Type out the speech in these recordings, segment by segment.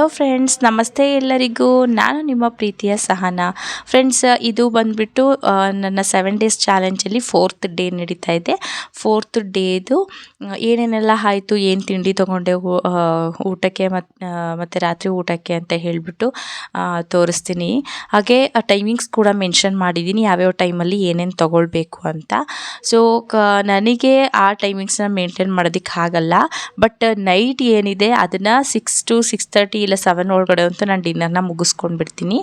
Hello friends ನಮಸ್ತೆ ಎಲ್ಲರಿಗೂ. ನಾನು ನಿಮ್ಮ ಪ್ರೀತಿಯ ಸಹನ. ಫ್ರೆಂಡ್ಸ್ ಇದು ಬಂದ್ಬಿಟ್ಟು ನನ್ನ ಸೆವೆನ್ ಡೇಸ್ ಚಾಲೆಂಜಲ್ಲಿ ಫೋರ್ತ್ ಡೇ ನಡೀತಾ ಇದೆ. ಫೋರ್ತ್ ಡೇದು ಏನೇನೆಲ್ಲ ಆಯಿತು ಏನು ತಿಂಡಿ ತೊಗೊಂಡೆ ಊಟಕ್ಕೆ ಮತ್ತು ಮತ್ತು ರಾತ್ರಿ ಊಟಕ್ಕೆ ಅಂತ ಹೇಳಿಬಿಟ್ಟು ತೋರಿಸ್ತೀನಿ. ಹಾಗೆ ಟೈಮಿಂಗ್ಸ್ ಕೂಡ ಮೆನ್ಷನ್ ಮಾಡಿದ್ದೀನಿ ಯಾವ್ಯಾವ ಟೈಮಲ್ಲಿ ಏನೇನು ತೊಗೊಳ್ಬೇಕು ಅಂತ. ಸೊ ಕ ನನಗೆ ಆ ಟೈಮಿಂಗ್ಸ್ನ ಮೇಂಟೈನ್ ಮಾಡೋದಕ್ಕೆ ಆಗಲ್ಲ. ಬಟ್ ನೈಟ್ ಏನಿದೆ ಅದನ್ನು ಸಿಕ್ಸ್ ಟು ಸಿಕ್ಸ್ ತರ್ಟಿ ಇಲ್ಲ ಸೆವೆನ್ ಒಳಗಡೆ ಅಂತೂ ನಾನು ಡಿನ್ನರ್ನ ಮುಗಿಸ್ಕೊಂಡು ಬಿಡ್ತೀನಿ.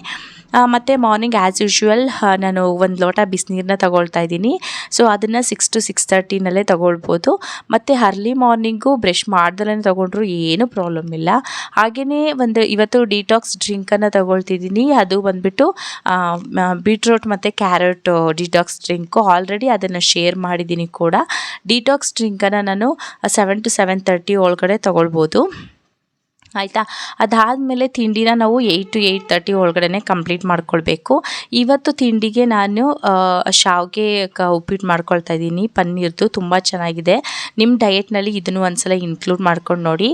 ಆ, ಮತ್ತು ಮಾರ್ನಿಂಗ್ ಆ್ಯಸ್ ಯೂಶ್ವಲ್ ನಾನು ಒಂದು ಲೋಟ ಬಿಸಿನೀರನ್ನ ತಗೊಳ್ತಾ ಇದ್ದೀನಿ. ಸೊ ಅದನ್ನು ಸಿಕ್ಸ್ ಟು ಸಿಕ್ಸ್ ತರ್ಟಿನಲ್ಲೇ ತಗೊಳ್ಬೋದು. ಮತ್ತು ಅರ್ಲಿ ಮಾರ್ನಿಂಗು ಬ್ರಷ್ ಮಾಡ್ದಲೇ ತೊಗೊಂಡ್ರು ಏನೂ ಪ್ರಾಬ್ಲಮ್ ಇಲ್ಲ. ಹಾಗೆಯೇ ಒಂದು ಇವತ್ತು ಡಿಟಾಕ್ಸ್ ಡ್ರಿಂಕನ್ನು ತಗೊಳ್ತಿದ್ದೀನಿ. ಅದು ಬಂದ್ಬಿಟ್ಟು ಬೀಟ್ರೂಟ್ ಮತ್ತು ಕ್ಯಾರೆಟ್ ಡಿಟಾಕ್ಸ್ ಡ್ರಿಂಕು ಆಲ್ರೆಡಿ ಅದನ್ನು ಶೇರ್ ಮಾಡಿದ್ದೀನಿ ಕೂಡ. ಡಿಟಾಕ್ಸ್ ಡ್ರಿಂಕನ್ನು ನಾನು ಸೆವೆನ್ ಟು ಸೆವೆನ್ ತರ್ಟಿ ಒಳಗಡೆ ತಗೊಳ್ಬೋದು. ಆಯಿತಾ? ಅದಾದಮೇಲೆ ತಿಂಡಿನ ನಾವು ಏಯ್ಟ್ ಟು ಏಯ್ಟ್ ತರ್ಟಿ ಒಳಗಡೆ ಕಂಪ್ಲೀಟ್ ಮಾಡ್ಕೊಳ್ಬೇಕು. ಇವತ್ತು ತಿಂಡಿಗೆ ನಾನು ಶಾವಿಗೆ ಕ, ಉಪ್ಪಿಟ್ಟು ಮಾಡ್ಕೊಳ್ತಾ ಇದ್ದೀನಿ. ಪನ್ನೀರ್ದು ತುಂಬ ಚೆನ್ನಾಗಿದೆ. ನಿಮ್ಮ ಡಯೆಟ್ನಲ್ಲಿ ಇದನ್ನು ಒಂದ್ಸಲ ಇನ್ಕ್ಲೂಡ್ ಮಾಡ್ಕೊಂಡು ನೋಡಿ.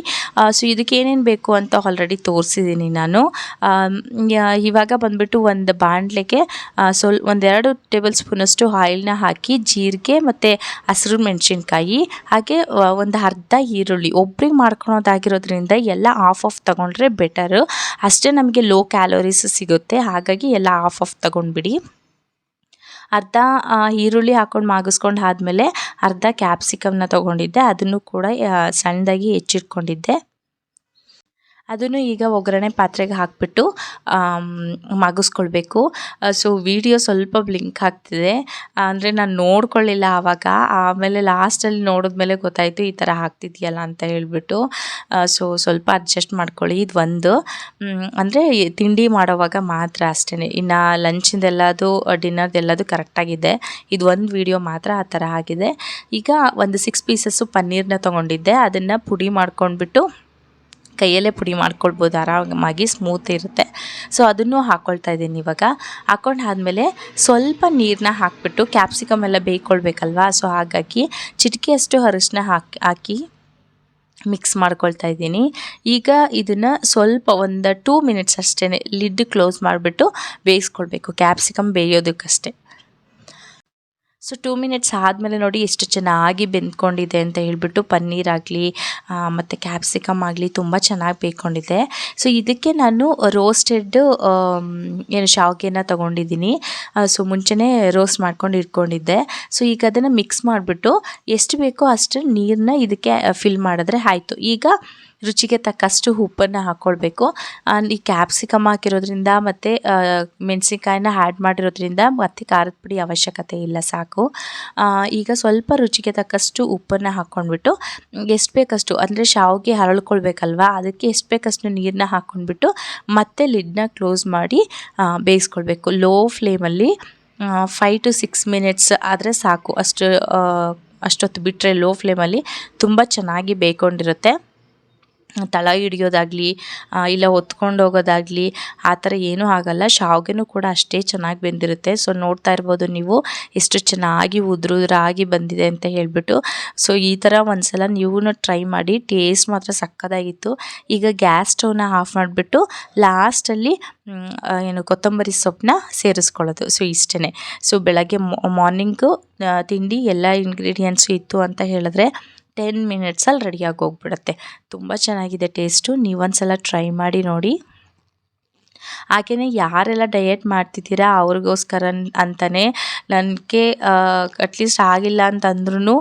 ಸೊ ಇದಕ್ಕೆ ಏನೇನು ಬೇಕು ಅಂತ ಆಲ್ರೆಡಿ ತೋರಿಸಿದ್ದೀನಿ ನಾನು. ಇವಾಗ ಬಂದ್ಬಿಟ್ಟು ಒಂದು ಬಾಣಲೆಗೆ ಸ್ವಲ್ ಒಂದೆರಡು ಟೇಬಲ್ ಸ್ಪೂನಷ್ಟು ಆಯಿಲ್ನ ಹಾಕಿ, ಜೀರಿಗೆ ಮತ್ತು ಹಸಿರು ಮೆಣಸಿನ್ಕಾಯಿ, ಹಾಗೆ ಒಂದು ಅರ್ಧ ಈರುಳ್ಳಿ. ಒಬ್ರಿಗೆ ಮಾಡ್ಕೊಳೋದಾಗಿರೋದ್ರಿಂದ ಎಲ್ಲ ಆಫ್ ಆಫ್ ತಗೊಂಡ್ರೆ ಬೆಟರು ಅಷ್ಟೇ ನಮಗೆ ಲೋ ಕ್ಯಾಲೋರೀಸ್ ಸಿಗುತ್ತೆ. ಹಾಗಾಗಿ ಎಲ್ಲ ಆಫ್ ಆಫ್ ತಗೊಂಡ್ಬಿಡಿ. ಅರ್ಧ ಈರುಳ್ಳಿ ಹಾಕೊಂಡು ಮಾಗಿಸ್ಕೊಂಡು ಆದಮೇಲೆ ಅರ್ಧ ಕ್ಯಾಪ್ಸಿಕಮ್ನ ತೊಗೊಂಡಿದ್ದೆ. ಅದನ್ನು ಕೂಡ ಸಣ್ಣದಾಗಿ ಹೆಚ್ಚಿಟ್ಕೊಂಡಿದ್ದೆ. ಅದನ್ನು ಈಗ ಒಗ್ಗರಣೆ ಪಾತ್ರೆಗೆ ಹಾಕಿಬಿಟ್ಟು ಮಗಿಸ್ಕೊಳ್ಬೇಕು. ಸೊ ವಿಡಿಯೋ ಸ್ವಲ್ಪ ಬ್ಲಿಂಕ್ ಆಗ್ತಿದೆ. ಅಂದರೆ ನಾನು ನೋಡ್ಕೊಳ್ಳಿಲ್ಲ ಆವಾಗ. ಆಮೇಲೆ ಲಾಸ್ಟಲ್ಲಿ ನೋಡಿದ್ಮೇಲೆ ಗೊತ್ತಾಯಿತು ಈ ಥರ ಹಾಕ್ತಿದೆಯಲ್ಲ ಅಂತ ಹೇಳ್ಬಿಟ್ಟು. ಸೊ ಸ್ವಲ್ಪ ಅಡ್ಜಸ್ಟ್ ಮಾಡ್ಕೊಳ್ಳಿ ಇದು ಒಂದು. ಅಂದರೆ ತಿಂಡಿ ಮಾಡೋವಾಗ ಮಾತ್ರ ಅಷ್ಟೇ ಇನ್ನು ಲಂಚಿಂದೆಲ್ಲದು ಡಿನ್ನರ್ದೆಲ್ಲದು ಕರೆಕ್ಟಾಗಿದೆ ಇದು ಒಂದು ವಿಡಿಯೋ ಮಾತ್ರ ಆ ಥರ ಆಗಿದೆ. ಈಗ ಒಂದು ಸಿಕ್ಸ್ ಪೀಸಸ್ಸು ಪನ್ನೀರನ್ನ ತೊಗೊಂಡಿದ್ದೆ. ಅದನ್ನು ಪುಡಿ ಮಾಡ್ಕೊಂಡ್ಬಿಟ್ಟು ಕೈಯಲ್ಲೇ ಪುಡಿ ಮಾಡ್ಕೊಳ್ಬೋದು ಆರಾಮಾಗಿ ಸ್ಮೂತ್ ಇರುತ್ತೆ. ಸೊ ಅದನ್ನು ಹಾಕ್ಕೊಳ್ತಾ ಇದ್ದೀನಿ ಇವಾಗ. ಹಾಕ್ಕೊಂಡು ಆದಮೇಲೆ ಸ್ವಲ್ಪ ನೀರನ್ನ ಹಾಕಿಬಿಟ್ಟು ಕ್ಯಾಪ್ಸಿಕಮ್ ಎಲ್ಲ ಬೇಯ್ಕೊಳ್ಬೇಕಲ್ವಾ? ಸೊ ಹಾಗಾಗಿ ಚಿಟಿಕೆಯಷ್ಟು ಅರಿಶಿನ ಹಾಕಿ ಹಾಕಿ ಮಿಕ್ಸ್ ಮಾಡ್ಕೊಳ್ತಾ ಇದ್ದೀನಿ. ಈಗ ಇದನ್ನು ಸ್ವಲ್ಪ ಒಂದು ಟೂ ಮಿನಿಟ್ಸ್ ಅಷ್ಟೇ ಲಿಡ್ ಕ್ಲೋಸ್ ಮಾಡಿಬಿಟ್ಟು ಬೇಯಿಸ್ಕೊಳ್ಬೇಕು. ಕ್ಯಾಪ್ಸಿಕಮ್ ಬೇಯೋದಕ್ಕಷ್ಟೇ. ಸೊ ಟೂ ಮಿನಿಟ್ಸ್ ಆದಮೇಲೆ ನೋಡಿ ಎಷ್ಟು ಚೆನ್ನಾಗಿ ಬೆಂದ್ಕೊಂಡಿದೆ ಅಂತ ಹೇಳಿಬಿಟ್ಟು ಪನ್ನೀರ್ ಆಗಲಿ ಮತ್ತು ಕ್ಯಾಪ್ಸಿಕಮ್ ಆಗಲಿ ತುಂಬ ಚೆನ್ನಾಗಿ ಬೇಯ್ಕೊಂಡಿದೆ ಸೊ ಇದಕ್ಕೆ ನಾನು ರೋಸ್ಟೆಡ್ ಏನು ಶಾವಿಗೆನ ತೊಗೊಂಡಿದ್ದೀನಿ. ಸೊ ಮುಂಚೆನೇ ರೋಸ್ಟ್ ಮಾಡ್ಕೊಂಡು ಇಟ್ಕೊಂಡಿದ್ದೆ. ಸೊ ಈಗ ಅದನ್ನು ಮಿಕ್ಸ್ ಮಾಡಿಬಿಟ್ಟು ಎಷ್ಟು ಬೇಕೋ ಅಷ್ಟು ನೀರನ್ನ ಇದಕ್ಕೆ ಫಿಲ್ ಮಾಡಿದ್ರೆ ಆಯಿತು. ಈಗ ರುಚಿಗೆ ತಕ್ಕಷ್ಟು ಉಪ್ಪನ್ನು ಹಾಕ್ಕೊಳ್ಬೇಕು ಈ ಕ್ಯಾಪ್ಸಿಕಮ್ ಹಾಕಿರೋದ್ರಿಂದ ಮತ್ತು ಮೆಣಸಿನ್ಕಾಯಿನ ಆ್ಯಡ್ ಮಾಡಿರೋದ್ರಿಂದ ಮತ್ತು ಖಾರದ ಪುಡಿ ಅವಶ್ಯಕತೆ ಇಲ್ಲ, ಸಾಕು. ಈಗ ಸ್ವಲ್ಪ ರುಚಿಗೆ ತಕ್ಕಷ್ಟು ಉಪ್ಪನ್ನು ಹಾಕ್ಕೊಂಡ್ಬಿಟ್ಟು ಎಷ್ಟು ಬೇಕಷ್ಟು, ಅಂದರೆ ಶಾವಿಗೆ ಹರಳ್ಕೊಳ್ಬೇಕಲ್ವಾ, ಅದಕ್ಕೆ ಎಷ್ಟು ಬೇಕಷ್ಟು ನೀರನ್ನ ಹಾಕ್ಕೊಂಡ್ಬಿಟ್ಟು ಮತ್ತೆ ಲಿಡ್ನ ಕ್ಲೋಸ್ ಮಾಡಿ ಬೇಯಿಸ್ಕೊಳ್ಬೇಕು. ಲೋ ಫ್ಲೇಮಲ್ಲಿ ಫೈ ಟು ಸಿಕ್ಸ್ ಮಿನಿಟ್ಸ್ ಆದರೆ ಸಾಕು. ಅಷ್ಟು ಅಷ್ಟೊತ್ತು ಬಿಟ್ಟರೆ ಲೋ ಫ್ಲೇಮಲ್ಲಿ ತುಂಬ ಚೆನ್ನಾಗಿ ಬೇಯ್ಕೊಂಡಿರುತ್ತೆ. ತಳ ಹಿಡಿಯೋದಾಗಲಿ ಇಲ್ಲ ಹೊತ್ಕೊಂಡು ಹೋಗೋದಾಗಲಿ, ಆ ಥರ ಏನೂ ಆಗಲ್ಲ. ಶಾವಿಗೆನೂ ಕೂಡ ಅಷ್ಟೇ ಚೆನ್ನಾಗಿ ಬೆಂದಿರುತ್ತೆ. ಸೊ, ನೋಡ್ತಾ ಇರ್ಬೋದು ನೀವು ಎಷ್ಟು ಚೆನ್ನಾಗಿ ಉದುರುದ್ರಾಗಿ ಬಂದಿದೆ ಅಂತ ಹೇಳಿಬಿಟ್ಟು. ಸೊ, ಈ ಥರ ಒಂದ್ಸಲ ನೀವು ಟ್ರೈ ಮಾಡಿ. ಟೇಸ್ಟ್ ಮಾತ್ರ ಸಕ್ಕದಾಗಿತ್ತು. ಈಗ ಗ್ಯಾಸ್ ಸ್ಟವ್ನ ಆಫ್ ಮಾಡಿಬಿಟ್ಟು ಲಾಸ್ಟಲ್ಲಿ ಏನು ಕೊತ್ತಂಬರಿ ಸೊಪ್ಪನ್ನ ಸೇರಿಸ್ಕೊಳ್ಳೋದು. ಸೊ ಇಷ್ಟೇ ಸೊ, ಬೆಳಗ್ಗೆ ಮಾರ್ನಿಂಗು ತಿಂಡಿ ಎಲ್ಲ ಇಂಗ್ರೀಡಿಯೆಂಟ್ಸು ಇತ್ತು ಅಂತ ಹೇಳಿದ್ರೆ ಟೆನ್ ಮಿನಿಟ್ಸಲ್ಲಿ ರೆಡಿಯಾಗಿ ಹೋಗ್ಬಿಡುತ್ತೆ. ತುಂಬ ಚೆನ್ನಾಗಿದೆ ಟೇಸ್ಟು ನೀವೊಂದ್ಸಲ ಟ್ರೈ ಮಾಡಿ ನೋಡಿ. ಹಾಗೆಯೇ ಯಾರೆಲ್ಲ ಡಯೆಟ್ ಮಾಡ್ತಿದ್ದೀರಾ ಅವ್ರಿಗೋಸ್ಕರ ಅಂತಲೇ ನನಗೆ ಅಟ್ಲೀಸ್ಟ್ ಆಗಿಲ್ಲ ಅಂತಂದ್ರೂ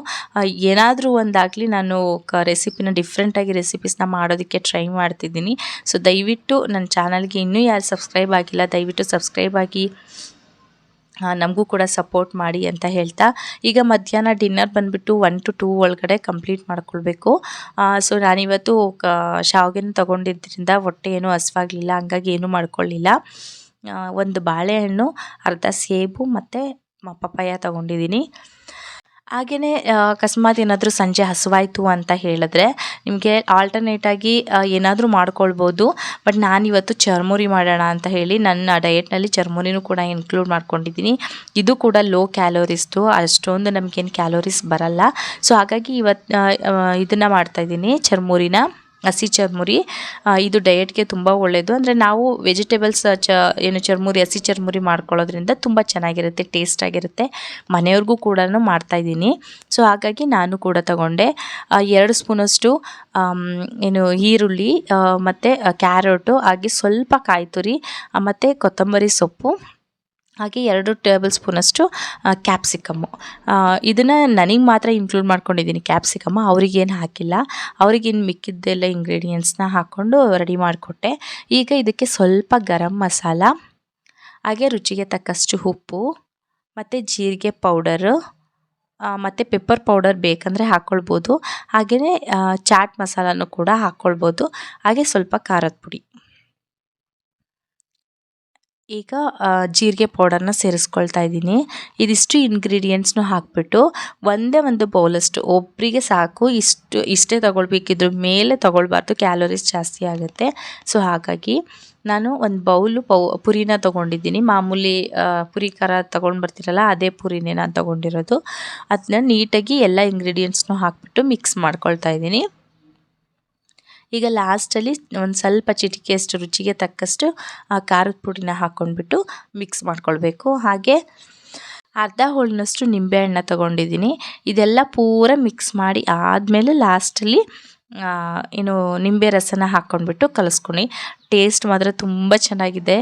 ಏನಾದರೂ ಒಂದಾಗಲಿ ನಾನು ಕ ರೆಸಿಪಿನ ಡಿಫ್ರೆಂಟಾಗಿ ರೆಸಿಪೀಸ್ನ ಮಾಡೋದಕ್ಕೆ ಟ್ರೈ ಮಾಡ್ತಿದ್ದೀನಿ. ಸೊ ದಯವಿಟ್ಟು ನನ್ನ ಚಾನಲ್ಗೆ ಇನ್ನೂ ಯಾರು ಸಬ್ಸ್ಕ್ರೈಬ್ ಆಗಿಲ್ಲ ದಯವಿಟ್ಟು ಸಬ್ಸ್ಕ್ರೈಬ್ ಆಗಿ. ನಮಗೂ ಕೂಡ ಸಪೋರ್ಟ್ ಮಾಡಿ ಅಂತ ಹೇಳ್ತಾ, ಈಗ ಮಧ್ಯಾಹ್ನ ಡಿನ್ನರ್ ಬಂದುಬಿಟ್ಟು ಒನ್ ಟು ಟೂ ಒಳಗಡೆ ಕಂಪ್ಲೀಟ್ ಮಾಡ್ಕೊಳ್ಬೇಕು. ಸೊ ನಾನಿವತ್ತು ಕ ಶಾವ್ಗೆನ ತೊಗೊಂಡಿದ್ದರಿಂದ ಹೊಟ್ಟೆ ಏನೂ ಹಸ್ವಾಗಲಿಲ್ಲ, ಹಂಗಾಗಿ ಏನೂ ಮಾಡ್ಕೊಳ್ಳಿಲ್ಲ ಒಂದು ಬಾಳೆಹಣ್ಣು, ಅರ್ಧ ಸೇಬು ಮತ್ತು ಪಪ್ಪಾಯ ತೊಗೊಂಡಿದ್ದೀನಿ. ಹಾಗೆಯೇ ಅಕಸ್ಮಾತ್ ಏನಾದರೂ ಸಂಜೆ ಹಸುವಾಯಿತು ಅಂತ ಹೇಳಿದ್ರೆ ನಿಮಗೆ ಆಲ್ಟರ್ನೇಟಾಗಿ ಏನಾದರೂ ಮಾಡ್ಕೊಳ್ಬೋದು. ಬಟ್ ನಾನಿವತ್ತು ಚರ್ಮುರಿ ಮಾಡೋಣ ಅಂತ ಹೇಳಿ ನನ್ನ ಡಯೆಟ್ನಲ್ಲಿ ಚರ್ಮುರಿನೂ ಕೂಡ ಇನ್ಕ್ಲೂಡ್ ಮಾಡ್ಕೊಂಡಿದ್ದೀನಿ. ಇದು ಕೂಡ ಲೋ ಕ್ಯಾಲೋರಿಸ್ದು ಅಷ್ಟೊಂದು ನಮಗೇನು ಕ್ಯಾಲೋರೀಸ್ ಬರಲ್ಲ. ಸೊ ಹಾಗಾಗಿ ಇವತ್ತು ಇದನ್ನು ಮಾಡ್ತಾಯಿದ್ದೀನಿ ಚರ್ಮುರಿನ. ಹಸಿ ಚರ್ಮುರಿ ಇದು ಡಯೆಟ್ಗೆ ತುಂಬ ಒಳ್ಳೆಯದು ಅಂದರೆ ನಾವು ವೆಜಿಟೇಬಲ್ಸ್ ಚ ಏನು ಚರ್ಮುರಿ ಹಸಿ ಚರ್ಮುರಿ ಮಾಡ್ಕೊಳ್ಳೋದ್ರಿಂದ ತುಂಬ ಚೆನ್ನಾಗಿರುತ್ತೆ ಟೇಸ್ಟ್ ಆಗಿರುತ್ತೆ. ಮನೆಯವ್ರಿಗೂ ಕೂಡ ಮಾಡ್ತಾಯಿದ್ದೀನಿ ಸೊ ಹಾಗಾಗಿ ನಾನು ಕೂಡ ತಗೊಂಡೆ. ಎರಡು ಸ್ಪೂನಷ್ಟು ಏನು ಈರುಳ್ಳಿ ಮತ್ತು ಕ್ಯಾರೆಟು ಹಾಗೆ ಸ್ವಲ್ಪ ಕಾಯಿ ತುರಿ ಆ, ಮತ್ತು ಕೊತ್ತಂಬರಿ ಸೊಪ್ಪು. ಹಾಗೆ ಎರಡು ಟೇಬಲ್ ಸ್ಪೂನಷ್ಟು ಕ್ಯಾಪ್ಸಿಕಮ್ಮು. ಇದನ್ನು ನನಗೆ ಮಾತ್ರ ಇನ್ಕ್ಲೂಡ್ ಮಾಡ್ಕೊಂಡಿದ್ದೀನಿ ಕ್ಯಾಪ್ಸಿಕಮ್ಮು. ಅವ್ರಿಗೇನು ಹಾಕಿಲ್ಲ. ಅವ್ರಿಗೇನು ಮಿಕ್ಕಿದ್ದೆಲ್ಲ ಇಂಗ್ರೀಡಿಯೆಂಟ್ಸ್ನ ಹಾಕ್ಕೊಂಡು ರೆಡಿ ಮಾಡಿಕೊಟ್ಟೆ. ಈಗ ಇದಕ್ಕೆ ಸ್ವಲ್ಪ ಗರಂ ಮಸಾಲ, ಹಾಗೆ ರುಚಿಗೆ ತಕ್ಕಷ್ಟು ಉಪ್ಪು, ಮತ್ತು ಜೀರಿಗೆ ಪೌಡರು ಮತ್ತು ಪೆಪ್ಪರ್ ಪೌಡರ್ ಬೇಕಂದರೆ ಹಾಕ್ಕೊಳ್ಬೋದು ಹಾಗೆಯೇ ಚಾಟ್ ಮಸಾಲನೂ ಕೂಡ ಹಾಕ್ಕೊಳ್ಬೋದು ಹಾಗೆ ಸ್ವಲ್ಪ ಖಾರದ ಪುಡಿ. ಈಗ ಜೀರಿಗೆ ಪೌಡರ್ನ ಸೇರಿಸ್ಕೊಳ್ತಾ ಇದ್ದೀನಿ. ಇದಿಷ್ಟು ಇಂಗ್ರೀಡಿಯೆಂಟ್ಸ್ನು ಹಾಕಿಬಿಟ್ಟು ಒಂದೇ ಒಂದು ಬೌಲಷ್ಟು ಒಬ್ಬರಿಗೆ ಸಾಕು, ಇಷ್ಟು, ಇಷ್ಟೇ ತೊಗೊಳ್ಬೇಕಿದ್ರು ಮೇಲೆ ತೊಗೊಳ್ಬಾರ್ದು ಕ್ಯಾಲೋರೀಸ್ ಜಾಸ್ತಿ ಆಗುತ್ತೆ. ಸೊ ಹಾಗಾಗಿ ನಾನು ಒಂದು ಬೌಲು ಪೌ, ಪುರಿನ ತೊಗೊಂಡಿದ್ದೀನಿ. ಮಾಮೂಲಿ ಪುರಿ ಖಾರ ತೊಗೊಂಡು ಬರ್ತೀರಲ್ಲ, ಅದೇ ಪುರಿನೇ ನಾನು ತೊಗೊಂಡಿರೋದು. ಅದನ್ನ ನೀಟಾಗಿ ಎಲ್ಲ ಇಂಗ್ರೀಡಿಯೆಂಟ್ಸ್ನು ಹಾಕ್ಬಿಟ್ಟು ಮಿಕ್ಸ್ ಮಾಡ್ಕೊಳ್ತಾ ಇದ್ದೀನಿ. ಈಗ ಲಾಸ್ಟಲ್ಲಿ ಒಂದು ಸ್ವಲ್ಪ ಚಿಟಿಕೆಯಷ್ಟು ರುಚಿಗೆ ತಕ್ಕಷ್ಟು, ಆ ಖಾರದ ಪುಡಿನ ಹಾಕ್ಕೊಂಡ್ಬಿಟ್ಟು ಮಿಕ್ಸ್ ಮಾಡ್ಕೊಳ್ಬೇಕು. ಹಾಗೆ ಅರ್ಧ ಹೋಳಿನಷ್ಟು ನಿಂಬೆಹಣ್ಣ ತೊಗೊಂಡಿದ್ದೀನಿ ಇದೆಲ್ಲ ಪೂರ ಮಿಕ್ಸ್ ಮಾಡಿ ಆದಮೇಲೆ ಲಾಸ್ಟಲ್ಲಿ ಏನು ನಿಂಬೆ ರಸನ ಹಾಕ್ಕೊಂಡ್ಬಿಟ್ಟು ಕಲಿಸ್ಕೊಂಡು ಟೇಸ್ಟ್ ಮಾತ್ರ ತುಂಬ ಚೆನ್ನಾಗಿದೆ.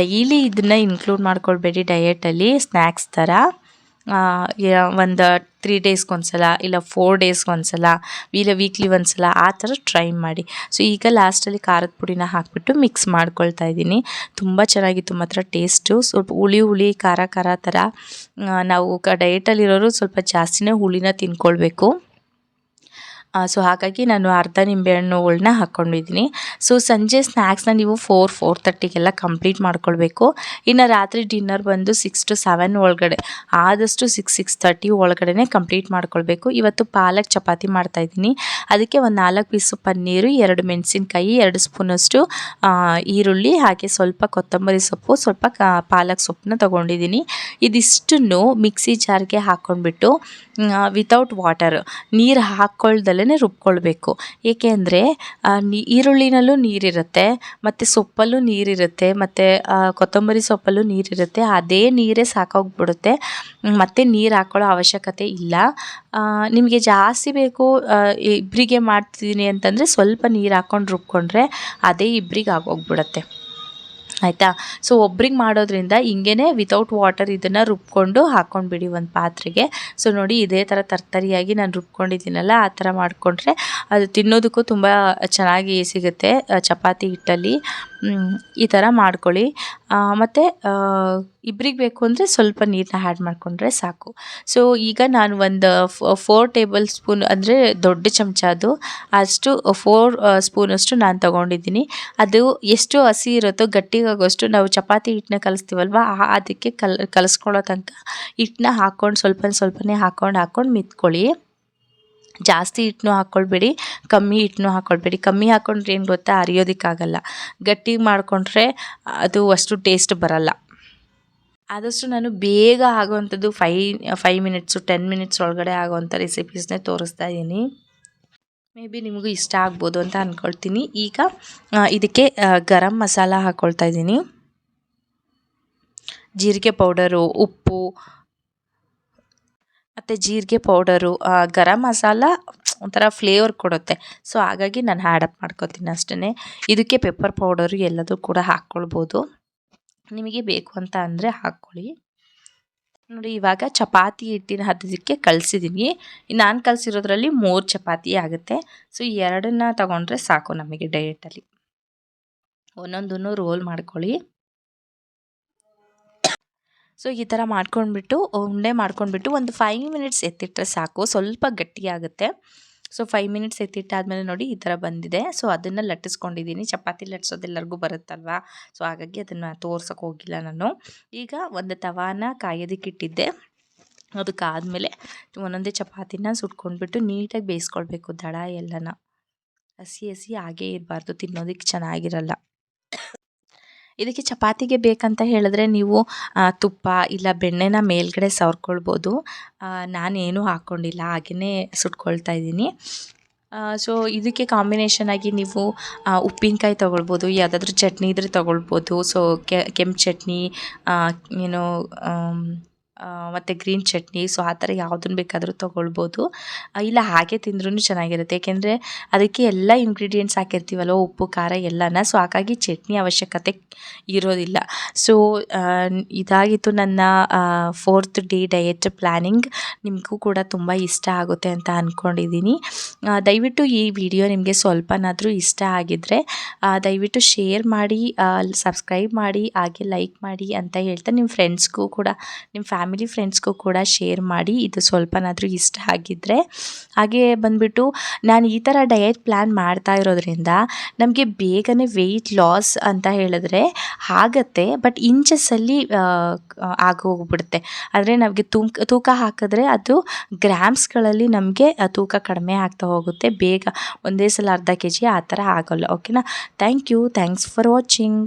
ಡೈಲಿ ಇದನ್ನು ಇನ್ಕ್ಲೂಡ್ ಮಾಡ್ಕೊಳ್ಬೇಡಿ ಡಯೆಟಲ್ಲಿ ಸ್ನ್ಯಾಕ್ಸ್ ಥರ ಒಂದು ತ್ರೀ ಡೇಸ್ಗೊಂದ್ಸಲ ಇಲ್ಲ ಫೋರ್ ಸಲ ಇಲ್ಲ ವೀಕ್ಲಿ ಒಂದ್ಸಲ, ಆ ಥರ ಟ್ರೈ ಮಾಡಿ. ಸೊ ಈಗ ಲಾಸ್ಟಲ್ಲಿ ಖಾರದ ಪುಡಿನ ಹಾಕಿಬಿಟ್ಟು ಮಿಕ್ಸ್ ಮಾಡ್ಕೊಳ್ತಾ ಇದ್ದೀನಿ. ತುಂಬ ಚೆನ್ನಾಗಿತ್ತು, ಮಾತ್ರ ಟೇಸ್ಟು ಸ್ವಲ್ಪ ಹುಳಿ ಹುಳಿ, ಖಾರ ಖಾರ ಥರ ನಾವು ಡಯಟಲ್ಲಿರೋರು ಸ್ವಲ್ಪ ಜಾಸ್ತಿನೇ ಹುಳಿನ ತಿನ್ಕೊಳ್ಬೇಕು. ಸೊ ಹಾಗಾಗಿ ನಾನು ಅರ್ಧ ನಿಂಬೆಹಣ್ಣುಗಳ್ನ ಹಾಕ್ಕೊಂಡಿದ್ದೀನಿ ಸೊ ಸಂಜೆ ಸ್ನ್ಯಾಕ್ಸ್ನ ನೀವು ಫೋರ್ ಫೋರ್ ತರ್ಟಿಗೆಲ್ಲ ಕಂಪ್ಲೀಟ್ ಮಾಡ್ಕೊಳ್ಬೇಕು. ಇನ್ನು ರಾತ್ರಿ ಡಿನ್ನರ್ ಬಂದು ಸಿಕ್ಸ್ ಟು ಸೆವೆನ್ ಒಳಗಡೆ, ಆದಷ್ಟು ಸಿಕ್ಸ್ ಸಿಕ್ಸ್ ತರ್ಟಿ ಒಳಗಡೆ ಕಂಪ್ಲೀಟ್ ಮಾಡ್ಕೊಳ್ಬೇಕು. ಇವತ್ತು ಪಾಲಕ್ ಚಪಾತಿ ಮಾಡ್ತಾಯಿದ್ದೀನಿ ಅದಕ್ಕೆ ಒಂದು ನಾಲ್ಕು ಪೀಸು ಪನ್ನೀರು, ಎರಡು ಮೆಣಸಿನ್ಕಾಯಿ, ಎರಡು ಸ್ಪೂನಷ್ಟು ಈರುಳ್ಳಿ, ಹಾಗೆ ಸ್ವಲ್ಪ ಕೊತ್ತಂಬರಿ ಸೊಪ್ಪು, ಸ್ವಲ್ಪ ಪಾಲಕ್ ಸೊಪ್ಪನ್ನ ತೊಗೊಂಡಿದ್ದೀನಿ. ಇದಿಷ್ಟನ್ನು ಮಿಕ್ಸಿ ಜಾರ್ಗೆ ಹಾಕ್ಕೊಂಡ್ಬಿಟ್ಟು ವಿತೌಟ್ ವಾಟರ್ ನೀರು ಹಾಕ್ಕೊಳ್ದಲೇ ರುಬ್ಕೊಳ್ಬೇಕು. ಏಕೆ ಅಂದರೆ ಈರುಳ್ಳಿನಲ್ಲೂ ನೀರಿರುತ್ತೆ, ಮತ್ತು ಸೊಪ್ಪಲ್ಲೂ ನೀರಿರುತ್ತೆ, ಮತ್ತು ಕೊತ್ತಂಬರಿ ಸೊಪ್ಪಲ್ಲೂ ನೀರಿರುತ್ತೆ. ಅದೇ ನೀರೇ ಸಾಕಾಗ್ಬಿಡುತ್ತೆ. ಮತ್ತೆ ನೀರು ಹಾಕೊಳ್ಳೋ ಅವಶ್ಯಕತೆ ಇಲ್ಲ. ನಿಮಗೆ ಜಾಸ್ತಿ ಬೇಕು ಇಬ್ಬರಿಗೆ ಮಾಡ್ತಿದ್ದೀನಿ ಅಂತಂದರೆ ಸ್ವಲ್ಪ ನೀರು ಹಾಕ್ಕೊಂಡು ರುಬ್ಕೊಂಡ್ರೆ ಅದೇ ಇಬ್ಬರಿಗೆ ಆಗೋಗ್ಬಿಡುತ್ತೆ. ಆಯಿತಾ? ಸೊ ಒಬ್ರಿಗೆ ಮಾಡೋದ್ರಿಂದ ಹಿಂಗೇ ವಿತೌಟ್ ವಾಟರ್ ಇದನ್ನು ರುಬ್ಕೊಂಡು ಹಾಕ್ಕೊಂಡ್ಬಿಡಿ ಒಂದು ಪಾತ್ರೆಗೆ. ಸೊ ನೋಡಿ ಇದೇ ಥರ ತರ್ತರಿಯಾಗಿ ನಾನು ರುಬ್ಕೊಂಡಿದ್ದೀನಲ್ಲ, ಆ ಥರ ಮಾಡಿಕೊಂಡ್ರೆ ಅದು ತಿನ್ನೋದಕ್ಕೂ ತುಂಬ ಚೆನ್ನಾಗಿ ಸಿಗುತ್ತೆ ಚಪಾತಿ ಹಿಟ್ಟಲ್ಲಿ. ಈ ಥರ ಮಾಡ್ಕೊಳ್ಳಿ. ಮತ್ತು ಇಬ್ರಿಗೆ ಬೇಕು ಅಂದರೆ ಸ್ವಲ್ಪ ನೀರನ್ನ ಆ್ಯಡ್ ಮಾಡಿಕೊಂಡ್ರೆ ಸಾಕು. ಸೊ ಈಗ ನಾನು ಒಂದು ಫೋರ್ ಟೇಬಲ್ ಸ್ಪೂನ್ ಅಂದರೆ ದೊಡ್ಡ ಚಮಚ ಅದು. ಅಷ್ಟು ಫೋರ್ ಸ್ಪೂನಷ್ಟು ನಾನು ತೊಗೊಂಡಿದ್ದೀನಿ. ಅದು ಎಷ್ಟು ಹಸಿ ಇರುತ್ತೋ, ಗಟ್ಟಿಗಾಗೋಷ್ಟು ನಾವು ಚಪಾತಿ ಹಿಟ್ಟನ್ನ ಕಲಿಸ್ತೀವಲ್ವ ಅದಕ್ಕೆ ಕಲ್, ಕಲಿಸ್ಕೊಳ್ಳೋ ತನಕ ಹಿಟ್ಟನ್ನ ಹಾಕ್ಕೊಂಡು ಸ್ವಲ್ಪ ಸ್ವಲ್ಪನೇ ಹಾಕ್ಕೊಂಡು ಹಾಕ್ಕೊಂಡು ಮಿತ್ಕೊಳ್ಳಿ. ಜಾಸ್ತಿ ಹಿಟ್ಟನ್ನೂ ಹಾಕ್ಕೊಳ್ಬೇಡಿ ಕಮ್ಮಿ ಹಿಟ್ಟನ್ನೂ ಹಾಕ್ಕೊಳ್ಬೇಡಿ ಕಮ್ಮಿ ಹಾಕ್ಕೊಂಡ್ರೆ ಏನು ಗೊತ್ತಾ? ಅರಿಯೋದಕ್ಕಾಗಲ್ಲ. ಗಟ್ಟಿ ಮಾಡಿಕೊಂಡ್ರೆ ಅದು ಅಷ್ಟು ಟೇಸ್ಟ್ ಬರಲ್ಲ. ಆದಷ್ಟು ನಾನು ಬೇಗ ಆಗೋವಂಥದ್ದು five five minutes ten minutes ಒಳಗಡೆ ಆಗೋವಂಥ ರೆಸಿಪೀಸ್ನೇ ತೋರಿಸ್ತಾ ಇದ್ದೀನಿ. ಮೇ ಬಿ ನಿಮಗೂ ಇಷ್ಟ ಆಗ್ಬೋದು ಅಂತ ಅಂದ್ಕೊಳ್ತೀನಿ ಈಗ ಇದಕ್ಕೆ ಗರಂ ಮಸಾಲ ಹಾಕ್ಕೊಳ್ತಾ ಇದ್ದೀನಿ. ಜೀರಿಗೆ ಪೌಡರು, ಉಪ್ಪು ಮತ್ತು ಜೀರಿಗೆ ಪೌಡರು ಗರಂ ಮಸಾಲ ಒಂಥರ ಫ್ಲೇವರ್ ಕೊಡುತ್ತೆ. ಸೊ ಹಾಗಾಗಿ ನಾನು ಆ್ಯಡಪ್ ಮಾಡ್ಕೊತೀನಿ ಅಷ್ಟೇ ಇದಕ್ಕೆ ಪೆಪ್ಪರ್ ಪೌಡರು ಎಲ್ಲದೂ ಕೂಡ ಹಾಕ್ಕೊಳ್ಬೋದು ನಿಮಗೆ ಬೇಕು ಅಂತ ಅಂದರೆ ಹಾಕ್ಕೊಳ್ಳಿ. ನೋಡಿ, ಇವಾಗ ಚಪಾತಿ ಹಿಟ್ಟಿನ ಹದಕ್ಕೆ ಕಲಸಿದ್ದೀನಿ ನಾನು ಕಲಸಿರೋದ್ರಲ್ಲಿ ಮೂರು ಚಪಾತಿ ಆಗುತ್ತೆ. ಸೊ ಎರಡನ್ನ ತಗೊಂಡ್ರೆ ಸಾಕು ನಮಗೆ ಡಯೆಟಲ್ಲಿ ಒಂದೊಂದನ್ನು ರೋಲ್ ಮಾಡ್ಕೊಳ್ಳಿ. ಸೊ ಈ ಥರ ಮಾಡ್ಕೊಂಡ್ಬಿಟ್ಟು ಉಂಡೆ ಮಾಡ್ಕೊಂಡ್ಬಿಟ್ಟು ಒಂದು ಫೈವ್ ಮಿನಿಟ್ಸ್ ಎತ್ತಿಟ್ಟರೆ ಸಾಕು. ಸ್ವಲ್ಪ ಗಟ್ಟಿಯಾಗುತ್ತೆ. ಸೊ ಫೈವ್ ಮಿನಿಟ್ಸ್ ಎತ್ತಿಟ್ಟಾದಮೇಲೆ ನೋಡಿ ಈ ಥರ ಬಂದಿದೆ. ಸೊ ಅದನ್ನು ಲಟ್ಟಿಸ್ಕೊಂಡಿದ್ದೀನಿ. ಚಪಾತಿ ಲಟ್ಸೋದು ಎಲ್ಲರಿಗೂ ಬರುತ್ತಲ್ವಾ? ಸೊ ಹಾಗಾಗಿ ಅದನ್ನು ತೋರ್ಸೋಕೆ ಹೋಗಿಲ್ಲ ನಾನು. ಈಗ ಒಂದು ತವಾನ ಕಾಯೋದಕ್ಕಿಟ್ಟಿದ್ದೆ ಅದಕ್ಕಾದಮೇಲೆ ಒಂದೊಂದೇ ಚಪಾತಿನ ಸುಟ್ಕೊಂಡ್ಬಿಟ್ಟು ನೀಟಾಗಿ ಬೇಯಿಸ್ಕೊಳ್ಬೇಕು ದಡ ಎಲ್ಲನ. ಹಸಿ ಹಸಿ ಹಾಗೇ ಇರಬಾರ್ದು. ತಿನ್ನೋದಕ್ಕೆ ಚೆನ್ನಾಗಿರಲ್ಲ. ಇದಕ್ಕೆ ಚಪಾತಿಗೆ ಬೇಕಂತ ಹೇಳಿದ್ರೆ ನೀವು ತುಪ್ಪ ಇಲ್ಲ ಬೆಣ್ಣೆನ ಮೇಲ್ಗಡೆ ಸವರ್ಕೊಳ್ಬೋದು. ನಾನೇನು ಹಾಕ್ಕೊಂಡಿಲ್ಲ ಹಾಗೆಯೇ ಸುಟ್ಕೊಳ್ತಾ ಇದ್ದೀನಿ. ಸೊ ಇದಕ್ಕೆ ಕಾಂಬಿನೇಷನ್ ಆಗಿ ನೀವು ಉಪ್ಪಿನಕಾಯಿ ತೊಗೊಳ್ಬೋದು, ಯಾವುದಾದ್ರೂ ಚಟ್ನಿ ಇದ್ರೆ ತೊಗೊಳ್ಬೋದು. ಸೊ ಕೆಂಪು ಚಟ್ನಿ ಏನು ಮತ್ತು ಗ್ರೀನ್ ಚಟ್ನಿ ಸೊ ಆ ಥರ ಯಾವುದನ್ನು ಬೇಕಾದರೂ ತೊಗೊಳ್ಬೋದು. ಇಲ್ಲ ಹಾಗೆ ತಿಂದ್ರೂ ಚೆನ್ನಾಗಿರುತ್ತೆ. ಏಕೆಂದರೆ ಅದಕ್ಕೆ ಎಲ್ಲ ಇಂಗ್ರೀಡಿಯೆಂಟ್ಸ್ ಹಾಕಿರ್ತೀವಲ್ಲ ಉಪ್ಪು, ಖಾರ ಎಲ್ಲನ. ಸೊ ಹಾಗಾಗಿ ಚಟ್ನಿ ಅವಶ್ಯಕತೆ ಇರೋದಿಲ್ಲ. ಸೊ ಇದಾಗಿತ್ತು ನನ್ನ ಫೋರ್ತ್ ಡೇ ಡಯೆಟ್ ಪ್ಲ್ಯಾನಿಂಗ್ ನಿಮಗೂ ಕೂಡ ತುಂಬ ಇಷ್ಟ ಆಗುತ್ತೆ ಅಂತ ಅಂದ್ಕೊಂಡಿದ್ದೀನಿ ದಯವಿಟ್ಟು ಈ ವಿಡಿಯೋ ನಿಮಗೆ ಸ್ವಲ್ಪನಾದರೂ ಇಷ್ಟ ಆಗಿದ್ದರೆ ದಯವಿಟ್ಟು ಶೇರ್ ಮಾಡಿ ಸಬ್ಸ್ಕ್ರೈಬ್ ಮಾಡಿ, ಹಾಗೆ ಲೈಕ್ ಮಾಡಿ ಅಂತ ಹೇಳ್ತಾ ನಿಮ್ಮ ಫ್ರೆಂಡ್ಸ್ಗೂ ಕೂಡ ನಿಮ್ಮ ಫ್ಯಾಮಿಲಿ ಫ್ರೆಂಡ್ಸ್ಗೂ ಕೂಡ ಶೇರ್ ಮಾಡಿ ಇದು ಸ್ವಲ್ಪನಾದರೂ ಇಷ್ಟ ಆಗಿದ್ದರೆ ಹಾಗೆ ಬಂದುಬಿಟ್ಟು ನಾನು ಈ ಥರ ಡಯಟ್ ಪ್ಲ್ಯಾನ್ ಮಾಡ್ತಾ ಇರೋದ್ರಿಂದ ನಮಗೆ ಬೇಗನೆ ವೆಯ್ಟ್ ಲಾಸ್ ಅಂತ ಹೇಳಿದ್ರೆ ಆಗತ್ತೆ ಬಟ್ ಇಂಚಸ್ಸಲ್ಲಿ ಆಗೋಗ್ಬಿಡುತ್ತೆ ಆದರೆ ನಮಗೆ ತೂಕ ತೂಕ ಹಾಕಿದ್ರೆ ಅದು ಗ್ರಾಮ್ಸ್ಗಳಲ್ಲಿ ನಮಗೆ ತೂಕ ಕಡಿಮೆ ಆಗ್ತಾ ಹೋಗುತ್ತೆ. ಬೇಗ ಒಂದೇ ಸಲ ಅರ್ಧ ಕೆ ಜಿ ಆ ಥರ ಆಗೋಲ್ಲ ಓಕೆನಾ thank you thanks for watching